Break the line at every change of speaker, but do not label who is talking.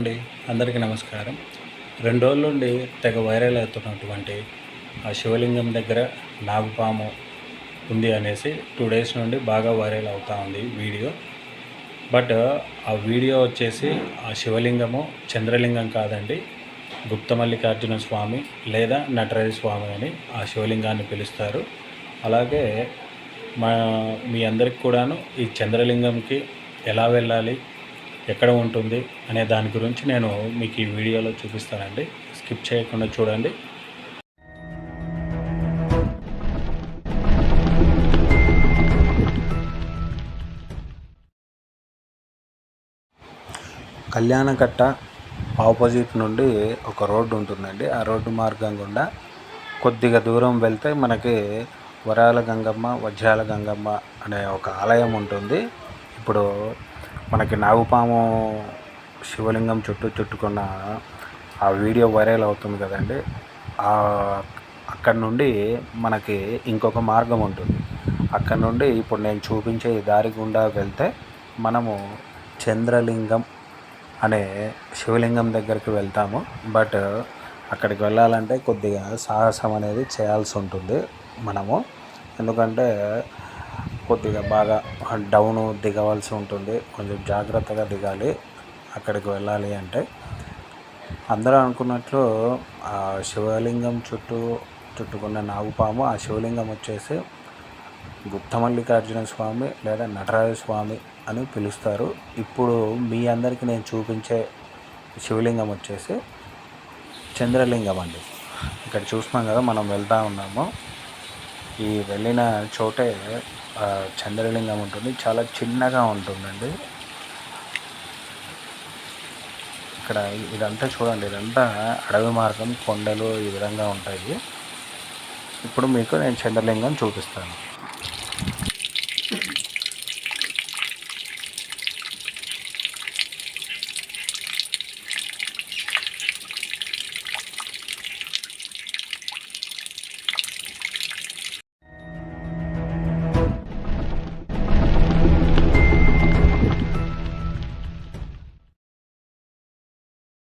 అండి. అందరికీ నమస్కారం. రెండు రోజుల నుండి తెగ వైరల్ అవుతున్నటువంటి ఆ శివలింగం దగ్గర నాగుపాము ఉంది అనేసి టూ డేస్ నుండి బాగా వైరల్ అవుతా ఉంది వీడియో. బట్ ఆ వీడియో వచ్చేసి ఆ శివలింగము చంద్రలింగం కాదండి. గుప్త మల్లికార్జున స్వామి లేదా నటరాజ స్వామి అని ఆ శివలింగాన్ని పిలుస్తారు. అలాగే మా మీ అందరికి కూడాను ఈ చంద్రలింగంకి ఎలా వెళ్ళాలి ఎక్కడ ఉంటుంది అనే దాని గురించి నేను మీకు ఈ వీడియోలో చూపిస్తానండి. స్కిప్ చేయకుండా చూడండి. కళ్యాణకట్ట ఆపోజిట్ నుండి ఒక రోడ్డు ఉంటుందండి. ఆ రోడ్డు మార్గం గుండా కొద్దిగా దూరం వెళ్తే మనకి వరాల గంగమ్మ వజ్రాల గంగమ్మ అనే ఒక ఆలయం ఉంటుంది. ఇప్పుడు మనకి నాగుపాము శివలింగం చుట్టూ చుట్టుకున్న ఆ వీడియో వైరల్ అవుతుంది కదండి. అక్కడ నుండి మనకి ఇంకొక మార్గం ఉంటుంది. అక్కడ నుండి ఇప్పుడు నేను చూపించే దారి గుండా వెళ్తే మనము చంద్రలింగం అనే శివలింగం దగ్గరికి వెళ్తాము. బట్ అక్కడికి వెళ్ళాలంటే కొద్దిగా సాహసం అనేది చేయాల్సి ఉంటుంది మనము. ఎందుకంటే కొద్దిగా బాగా డౌన్ దిగవలసి ఉంటుంది. కొంచెం జాగ్రత్తగా దిగాలి. అక్కడికి వెళ్ళాలి అంటే. అందరూ అనుకున్నట్లు ఆ శివలింగం చుట్టూ చుట్టుకున్న నాగుపాము ఆ శివలింగం వచ్చేసి గుప్తమల్లికార్జున స్వామి లేదా నటరాజ స్వామి అని పిలుస్తారు. ఇప్పుడు మీ అందరికీ నేను చూపించే శివలింగం వచ్చేసి చంద్రలింగం అండి. ఇక్కడ చూస్తున్నాం కదా మనం వెళ్తూ ఉన్నాము. ఈ వెళ్ళిన చోటే చంద్రలింగం ఉంటుంది. చాలా చిన్నగా ఉంటుందండి. ఇక్కడ ఇదంతా చూడండి. ఇదంతా అడవి మార్గం కొండలు ఈ విధంగా ఉంటాయి. ఇప్పుడు మీకు నేను చంద్రలింగం చూపిస్తాను.